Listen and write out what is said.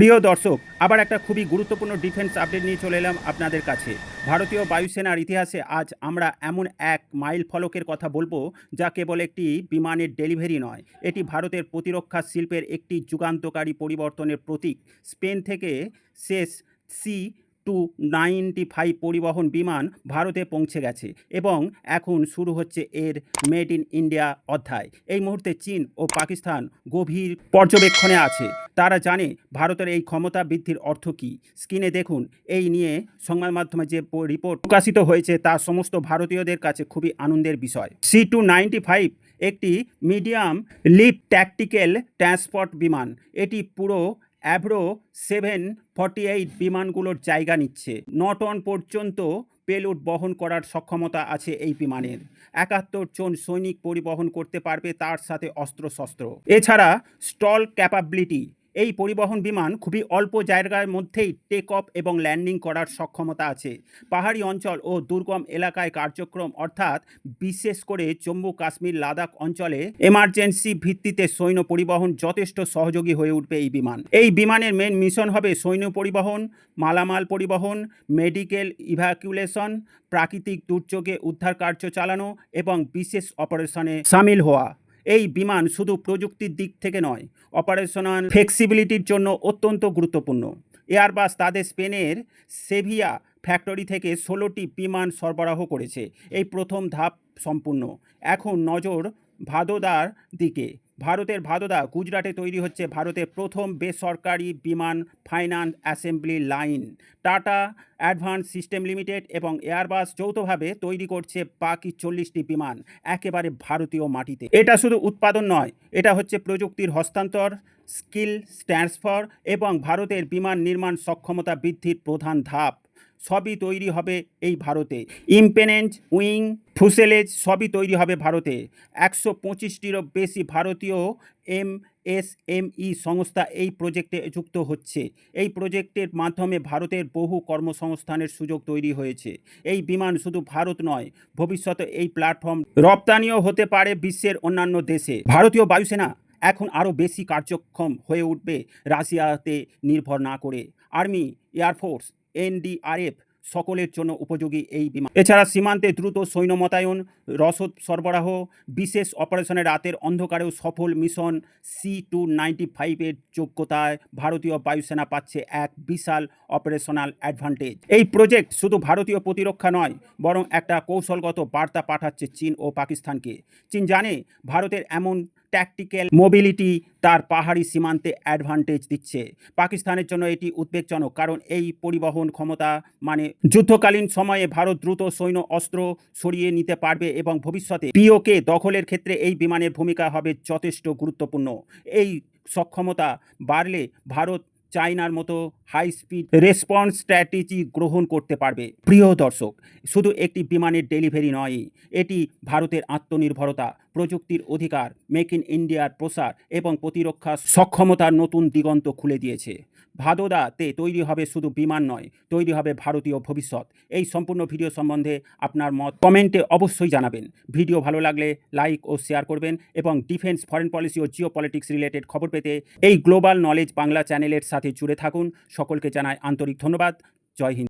প্রিয় দর্শক, আবার একটা খুবই গুরুত্বপূর্ণ ডিফেন্স আপডেট নিয়ে চলে এলাম আপনাদের কাছে। ভারতীয় বায়ুসেনার ইতিহাসে আজ আমরা এমন এক মাইল ফলকের কথা বলব, যা কেবল একটি বিমানের ডেলিভারি নয়, এটি ভারতের প্রতিরক্ষা শিল্পের একটি যুগান্তকারী পরিবর্তনের প্রতীক। স্পেন থেকে শেষ সি টু নাইনটি ফাইভ পরিবহন বিমান ভারতে পৌঁছে গেছে এবং এখন শুরু হচ্ছে এর মেড ইন ইন্ডিয়া অধ্যায়। এই মুহূর্তে চীন ও পাকিস্তান গভীর পর্যবেক্ষণে আছে। তারা জানে ভারতের এই ক্ষমতা বৃদ্ধির অর্থ কী। স্ক্রিনে দেখুন, এই নিয়ে সংবাদ মাধ্যমে যে রিপোর্ট প্রকাশিত হয়েছে তা সমস্ত ভারতীয়দের কাছে খুবই আনন্দের বিষয়। সি টু নাইনটি ফাইভ একটি মিডিয়াম লিপ ট্যাকটিক্যাল ট্রান্সপোর্ট বিমান। এটি পুরো অ্যাভ্রো সেভেন ফর্টি এইট বিমানগুলোর জায়গা নিচ্ছে। ন টন পর্যন্ত পেলোড বহন করার সক্ষমতা আছে এই বিমানের। একাত্তর জন সৈনিক পরিবহন করতে পারবে তার সাথে অস্ত্রশস্ত্র। এছাড়া স্টল ক্যাপাবিলিটি এই পরিবহন বিমান খুবই অল্প জায়গার মধ্যেই টেক অফ এবং ল্যান্ডিং করার সক্ষমতা আছে। পাহাড়ি অঞ্চল ও দুর্গম এলাকায় কার্যক্রম অর্থাৎ বিশেষ করে জম্মু কাশ্মীর লাদাখ অঞ্চলে এমার্জেন্সি ভিত্তিতে সৈন্য পরিবহন যথেষ্ট সহযোগী হয়ে উঠবে এই বিমান। এই বিমানের মেন মিশন হবে সৈন্য পরিবহন, মালামাল পরিবহন মেডিকেল ইভ্যাকুলেশন প্রাকৃতিক দুর্যোগে উদ্ধার কার্য চালানো এবং বিশেষ অপারেশনে সামিল হওয়া। এই বিমান শুধু প্রযুক্তির দিক থেকে নয় অপারেশনাল ফ্লেক্সিবিলিটির জন্য অত্যন্ত গুরুত্বপূর্ণ। এয়ারবাস তাদের স্পেনের সেভিয়া ফ্যাক্টরি থেকে ষোলোটি বিমান সরবরাহ করেছে। এই প্রথম ধাপ সম্পূর্ণ। এখন নজর ভাদোদার দিকে। ভারতের ভাদোদা গুজরাটে তৈরি হচ্ছে ভারতের প্রথম বেসরকারি বিমান finance assembly line. Tata advance system limited এবং এয়ারবাস যৌথভাবে তৈরি করছে বাকি চল্লিশটি বিমান একেবারে ভারতীয় মাটিতে। এটা শুধু উৎপাদন নয়, এটা হচ্ছে প্রযুক্তির হস্তান্তর, স্কিল ট্রান্সফার এবং ভারতের বিমান নির্মাণ সক্ষমতা বৃদ্ধির প্রধান ধাপ। সবই তৈরি হবে এই ভারতে। ইম্পেনেন্ট, উইং, ফুসেলেজ সবই তৈরি হবে ভারতে। একশো পঁচিশটিরও বেশি ভারতীয় এম এস এম ই সংস্থা এই প্রজেক্টে যুক্ত হচ্ছে। এই প্রজেক্টের মাধ্যমে ভারতের বহু কর্মসংস্থানের সুযোগ তৈরি হয়েছে। এই বিমান শুধু ভারত নয়, ভবিষ্যতে এই প্ল্যাটফর্ম রপ্তানিও হতে পারে বিশ্বের অন্যান্য দেশে। ভারতীয় বায়ুসেনা এখন আরও বেশি কার্যক্ষম হয়ে উঠবে রাশিয়াতে নির্ভর না করে। আর্মি এয়ারফোর্স এনডিআরএফ সকলের জন্য উপযোগী এই বিমান। এছাড়া সীমান্তে দ্রুত সৈন্য মোতায়ন রসদ সরবরাহ, বিশেষ অপারেশনে রাতের অন্ধকারেও সফল মিশন সি টু নাইনটি ফাইভের যোগ্যতায় ভারতীয় বায়ুসেনা পাচ্ছে এক বিশাল অপারেশনাল অ্যাডভান্টেজ। এই প্রজেক্ট শুধু ভারতীয় প্রতিরক্ষা নয়, বরং একটা কৌশলগত বার্তা পাঠাচ্ছে চীন ও পাকিস্তানকে। চীন জানে, ভারতের এমন ট্যাকটিক্যাল মোবিলিটি তার পাহাড়ি সীমান্তে অ্যাডভান্টেজ দিচ্ছে। পাকিস্তানের জন্য এটি উদ্বেগজনক, কারণ এই পরিবহন ক্ষমতা মানে যুদ্ধকালীন সময়ে ভারত দ্রুত সৈন্য অস্ত্র সরিয়ে নিতে পারবে এবং ভবিষ্যতে পিওকে দখলের ক্ষেত্রে এই বিমানের ভূমিকা হবে যথেষ্ট গুরুত্বপূর্ণ। এই সক্ষমতা বাড়লে ভারত চায়নার মতো হাই স্পিড রেসপন্স স্ট্র্যাটেজি গ্রহণ করতে পারবে। প্রিয় দর্শক, শুধু একটি বিমানের ডেলিভারি নয়, এটি ভারতের আত্মনির্ভরতা, প্রযুক্তির অধিকার মেক ইন ইন্ডিয়ার প্রসার এবং প্রতিরক্ষা সক্ষমতার নতুন দিগন্ত খুলে দিয়েছে। ভাদোদাতে তৈরি হবে শুধু বিমান নয়, তৈরি হবে ভারতীয় ভবিষ্যৎ। এই সম্পূর্ণ ভিডিও সম্বন্ধে আপনার মত কমেন্টে অবশ্যই জানাবেন। ভিডিও ভালো লাগলে লাইক ও শেয়ার করবেন এবং ডিফেন্স, ফরেন পলিসি ও জিও পলিটিক্স রিলেটেড খবর পেতে এই গ্লোবাল নলেজ বাংলা চ্যানেলের সাথে জুড়ে থাকুন। সকলকে জানায় আন্তরিক ধন্যবাদ। জয় হিন্দ।